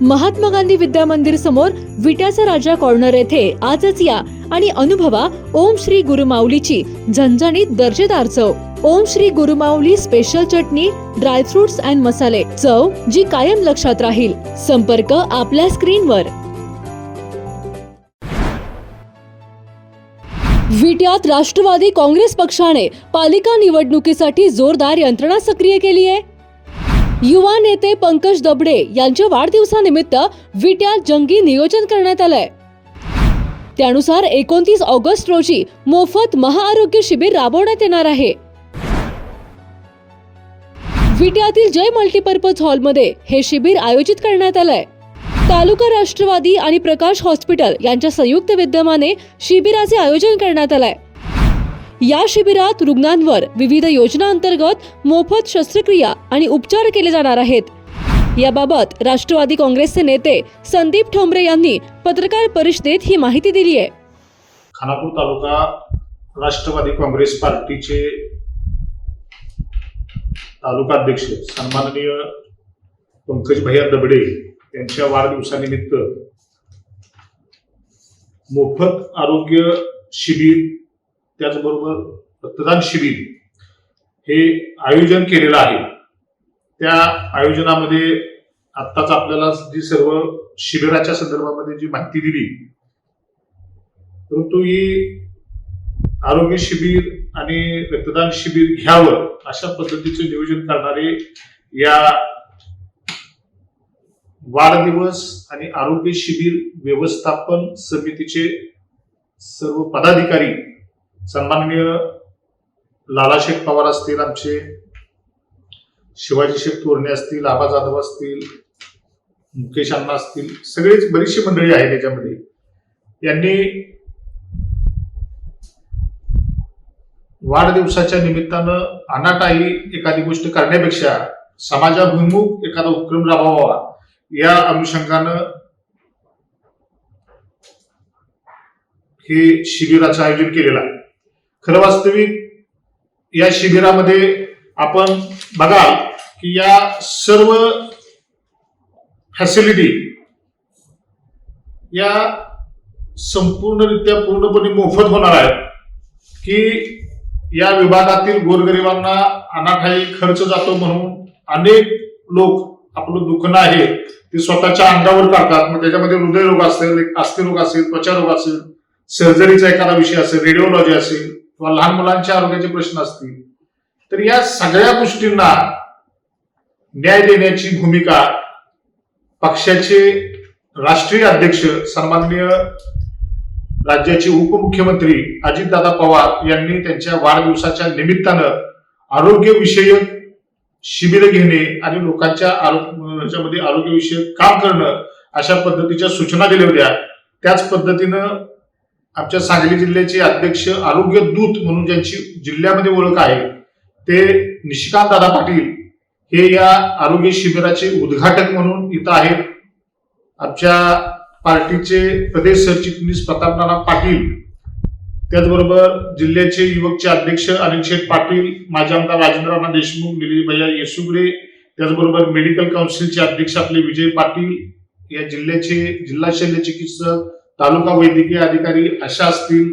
महात्मा गांधी विद्या मंदिर समोर विट्याचा राजा कॉर्नर येथे आजच या आणि अनुभवा ओम श्री गुरुमाऊलीची झणझणीत दर्जेदार चव. Om Shri Gurumauli special chutney dry fruits and मसाले चव जी कायम लक्षात राहील. संपर्क आपल्या स्क्रीनवर. विट्यात राष्ट्रवादी काँग्रेस पक्षाने पालिका निवडणुकीसाठी जोरदार यंत्रणा सक्रिय केली आहे युवा नेते पंकज दबडे यांच्या वाढदिवसानिमित्त विट्यात जंगी नियोजन करण्यात आलंय. त्यानुसार एकोणतीस ऑगस्ट रोजी मोफत महाआरोग्य शिबिर राबवण्यात येणार आहे. विट्यातील जय मल्टीपर्पज हॉलमध्ये हे शिबिर आयोजित करण्यात आलंय. तालुका राष्ट्रवादी आणि प्रकाश हॉस्पिटल यांच्या संयुक्त विद्यमाने शिबिराचे आयोजन करण्यात आलंय. या शिबिरात रुग्णांवर विविध योजनांतर्गत मोफत शस्त्रक्रिया आणि उपचार केले जाणार आहेत. याबाबत राष्ट्रवादी काँग्रेसचे नेते संदीप ठोंबरे यांनी पत्रकार परिषदेत ही माहिती दिली आहे. खानापूर तालुका राष्ट्रवादी काँग्रेस पार्टीचे तालुका अध्यक्ष सन्माननीय पंकज भैया दबडे यांच्या वाढदिवसानिमित्त मोफत आरोग्य शिबिर त्याचबरोबर रक्तदान शिबिर हे आयोजन केलेलं आहे. त्या आयोजनामध्ये आत्ताच आपल्याला जी सर्व शिबिराच्या संदर्भामध्ये जी माहिती दिली परंतु ही आरोग्य शिबिर आणि रक्तदान शिबिर घ्यावं अशा पद्धतीचे नियोजन करणारे या वाढदिवस आणि आरोग्य शिबिर व्यवस्थापन समितीचे सर्व पदाधिकारी सन्माननीय लालाशेठ पवार असतील आमचे शिवाजी शेख तोरणे असतील आबा जाधव असतील मुकेश अण्णा असतील सगळीच बरीचशी मंडळी आहे त्याच्यामध्ये यांनी वाढदिवसाच्या निमित्तानं अनाटाई एखादी गोष्ट करण्यापेक्षा समाजाभिमुख एखादा उपक्रम राबवावा या अनुषंगानं हे शिबिराचं आयोजन केलेलं आहे. खरं वास्तविक या शिबिरामध्ये आपण बघाल की या सर्व फॅसिलिटी या संपूर्णरित्या पूर्णपणे मोफत होणार आहेत की या विभागातील गोरगरिबांना अनाठाई खर्च जातो म्हणून अनेक लोक आपलं दुखणं आहे ते स्वतःच्या अंगावर काढतात मग त्याच्यामध्ये हृदयरोग असेल अस्थिरोग असेल त्वचारोग असेल सर्जरीचा एखादा विषय असेल रेडिओलॉजी असेल किंवा लहान मुलांच्या आरोग्याचे प्रश्न असतील तर या सगळ्या गोष्टींना न्याय देण्याची भूमिका पक्षाचे राष्ट्रीय अध्यक्ष सन्माननीय राज्याचे उपमुख्यमंत्री अजितदादा पवार यांनी त्यांच्या वाढदिवसाच्या निमित्तानं आरोग्यविषयक शिबिर घेणे आणि लोकांच्या आरोग्यामध्ये आरोग्यविषयक काम करणं अशा पद्धतीच्या सूचना दिल्या होत्या. त्याच पद्धतीनं आमच्या सांगली जिल्ह्याचे अध्यक्ष आरोग्य दूत म्हणून ज्यांची जिल्ह्यामध्ये ओळख आहे ते निशिकांत दादा पाटील हे या आरोग्य शिबिराचे उद्घाटक म्हणून इथं आहेत. आमच्या पार्टीचे प्रदेश सरचिटणीस प्रतापनाना पाटील त्याचबरोबर जिल्ह्याचे युवकचे अध्यक्ष अनिल शेठ पाटील माजी आमदार राजेंद्र अण्णा देशमुख निलीभैया भैया त्याचबरोबर मेडिकल काउन्सिलचे अध्यक्ष आपले विजय पाटील या जिल्ह्याचे जिल्हा शल्य चिकित्सक तालुका वैद्यकीय अधिकारी अशा असतील.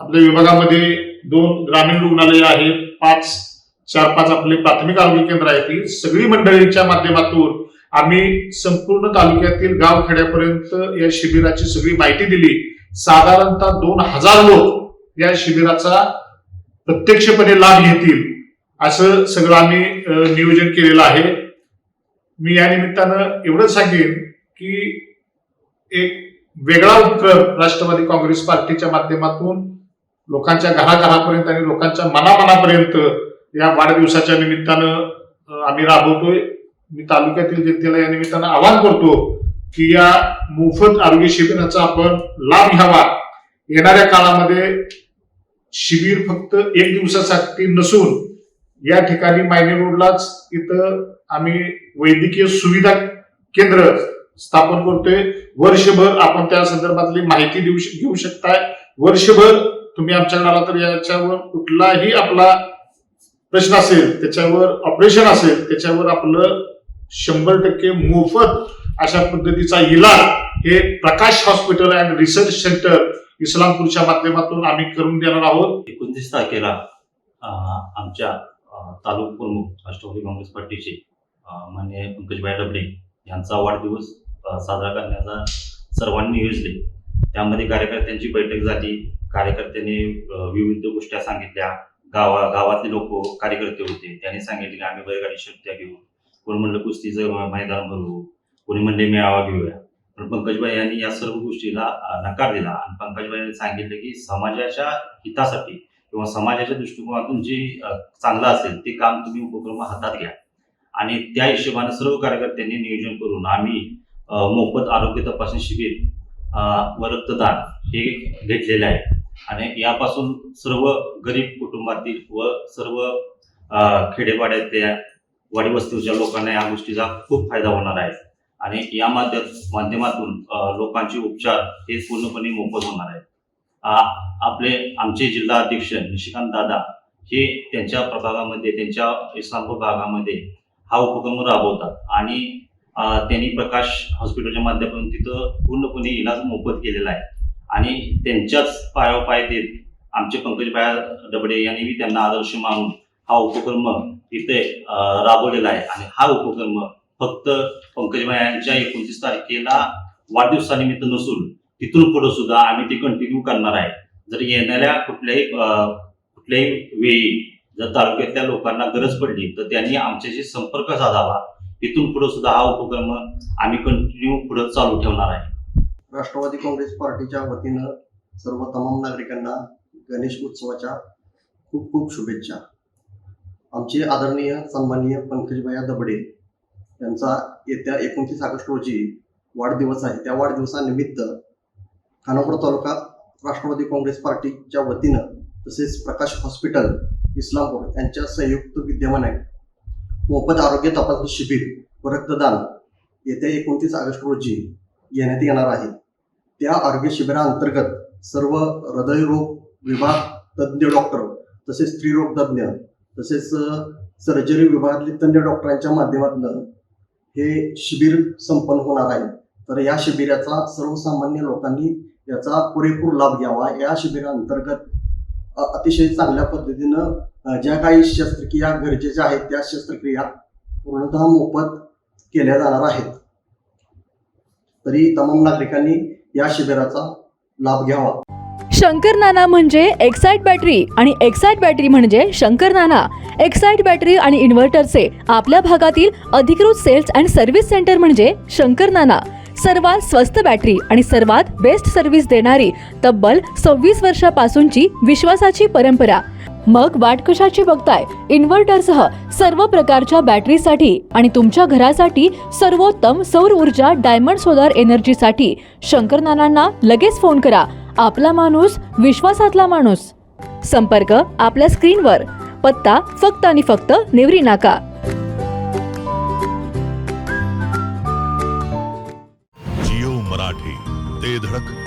आपल्या विभागामध्ये दोन ग्रामीण रुग्णालय आहेत पाच चार पाच आपले प्राथमिक आरोग्य केंद्र आहेत. ती सगळी मंडळींच्या माध्यमातून आम्ही संपूर्ण तालुक्यातील गाव खेड्यापर्यंत या शिबिराची सगळी माहिती दिली. साधारणतः दोन हजार लोक या शिबिराचा प्रत्यक्षपणे लाभ घेतील असं सगळं आम्ही नियोजन केलेलं आहे. मी या निमित्तानं एवढंच सांगेन की एक वेगळा उपक्रम राष्ट्रवादी काँग्रेस पार्टीच्या माध्यमातून लोकांच्या घराघरापर्यंत आणि लोकांच्या मनामनापर्यंत या वाढदिवसाच्या निमित्तानं आम्ही राबवतोय. मी तालुक्यातील जनतेला या निमित्तानं आवाहन करतो की या मोफत आरोग्य शिबिराचा आपण लाभ घ्यावा. येणाऱ्या काळामध्ये शिबिर फक्त एक दिवसासाठी नसून या ठिकाणी मायने रोडलाच इथं आम्ही वैद्यकीय सुविधा केंद्र स्थापन करतोय. वर्षभर आपण त्या संदर्भातली माहिती देऊ घेऊ शकताय. वर्षभर तुम्ही आमच्याकडे आला तर याच्यावर कुठलाही आपला प्रश्न असेल त्याच्यावर ऑपरेशन असेल त्याच्यावर आपलं शंभर टक्के मोफत अशा पद्धतीचा इलाज हे Prakash hospital and research centre इस्लामपूरच्या माध्यमातून आम्ही करून देणार आहोत. एकोणतीस तारखेला आमच्या तालुक तालुका प्रमुख राष्ट्रवादी काँग्रेस पार्टीचे अं, माननीय पंकजभाई डबडे यांचा वाढदिवस साजरा करण्याचा सर्वांनी योजले त्यामध्ये कार्यकर्त्यांची बैठक झाली. कार्यकर्त्यांनी विविध गोष्टी सांगितल्या. गावा गावातले लोक कार्यकर्ते होते. त्यांनी सांगितले की आम्ही बैलगाडी शर्त्या घेऊ. कोणी म्हणलं कुस्तीचं मैदान भरू. कोणी म्हणले मेळावा घेऊया. पण पंकजबाई यांनी या सर्व गोष्टीला नकार दिला. आणि पंकजबाई यांनी सांगितलं की समाजाच्या हितासाठी किंवा समाजाच्या दृष्टिकोनातून जे चांगलं असेल ते काम तुम्ही उपक्रम हातात घ्या. आणि त्या हिशोबाने सर्व कार्यकर्त्यांनी नियोजन करून आम्ही मोफत आरोग्य तपासणी शिबिर व रक्तदान हे घेतलेले आहे. आणि यापासून सर्व गरीब कुटुंबातील व सर्व खेडेपाड्यातल्या वाडीवस्तीच्या लोकांना या गोष्टीचा खूप फायदा होणार आहे. आणि या माध्यम माध्यमातून लोकांचे उपचार हे पूर्णपणे मोफत होणार आहेत आपले आमचे जिल्हा अध्यक्ष निशिकांत दादा हे त्यांच्या प्रभागामध्ये त्यांच्या इस्लामपूर भागामध्ये हा उपक्रम राबवतात. आणि त्यांनी प्रकाश हॉस्पिटलच्या माध्यमातून तिथं पूर्णपणे इलाज मोफत केलेला आहे. आणि त्यांच्याच पायावर पाय देत आमचे पंकजभाई डबडे यांनीही त्यांना आदर्श मानून हा उपक्रम इथे राबवलेला आहे. आणि हा उपक्रम फक्त पंकजभाई यांच्या एकोणतीस तारखेला वाढदिवसानिमित्त नसून तिथून पुढे सुद्धा आम्ही ते कंटिन्यू करणार आहे. जर येणाऱ्या कुठल्याही कुठल्याही वेळी जर तालुक्यातल्या लोकांना गरज पडली तर त्यांनी आमच्याशी संपर्क साधावा. इथून पुढे सुद्धा हा उपक्रम आम्ही कंटिन्यू पुढे चालू ठेवणार आहे. राष्ट्रवादी काँग्रेस पार्टीच्या वतीनं सर्व तमाम नागरिकांना गणेश उत्सवाच्या खूप खूप शुभेच्छा. आमचे आदरणीय सन्माननीय पंकजभाया दबडे यांचा येत्या एकोणतीस ऑगस्ट रोजी वाढदिवस आहे. त्या वाढदिवसानिमित्त खानापूर तालुका राष्ट्रवादी काँग्रेस पार्टीच्या वतीनं तसेच प्रकाश हॉस्पिटल इस्लामपूर यांच्या संयुक्त विद्यमाने मोफत आरोग्य तपासणी शिबिर व रक्तदान येत्या एकोणतीस ऑगस्ट रोजी घेण्यात येणार आहे. त्या आरोग्य शिबिराअंतर्गत सर्व हृदयरोग विभाग तज्ज्ञ डॉक्टर तसेच स्त्रीरोग तज्ज्ञ तसेच सर्जरी विभागातले तज्ज्ञ डॉक्टरांच्या माध्यमातून हे शिबिर संपन्न होणार आहे. तर या शिबिराचा सर्वसामान्य लोकांनी याचा पुरेपूर लाभ घ्यावा. या शिबिराअंतर्गत अतिशय चांगल्या पद्धतीनं ज्या काही शस्त्रक्रिया गरजेच्या आहेत त्या शस्त्रक्रिया पूर्णतः मोफत केल्या जाणार आहेत. तरी तमाम नागरिकांनी या शिबिराचा लाभ घ्यावा. शंकर नाना म्हणजे एक्साईट बॅटरी आणि एक्साईट बॅटरी म्हणजे शंकर नाना. एक्साईट बॅटरी आणि इन्व्हर्टरचे आपल्या भागातील अधिकृत सेल्स अँड सर्व्हिस सेंटर म्हणजे शंकर नाना. सर्वात स्वस्त बॅटरी आणि सर्वात बेस्ट सर्व्हिस देणारी तब्बल सव्वीस वर्षापासूनची विश्वासाची परंपरा. मग वाट कशाची बघताय? इन्व्हर्टरसह सर्व प्रकारच्या बॅटरीसाठी आणि तुमच्या घरासाठी सर्वोत्तम सौर ऊर्जा डायमंड सोलार एनर्जीसाठी शंकर नानांना लगेच फोन करा. आपला माणूस विश्वासातला माणूस. संपर्क आपल्या स्क्रीनवर. पत्ता फक्त आणि फक्त नेवरी नाका. जिओ मराठी. ते धडक.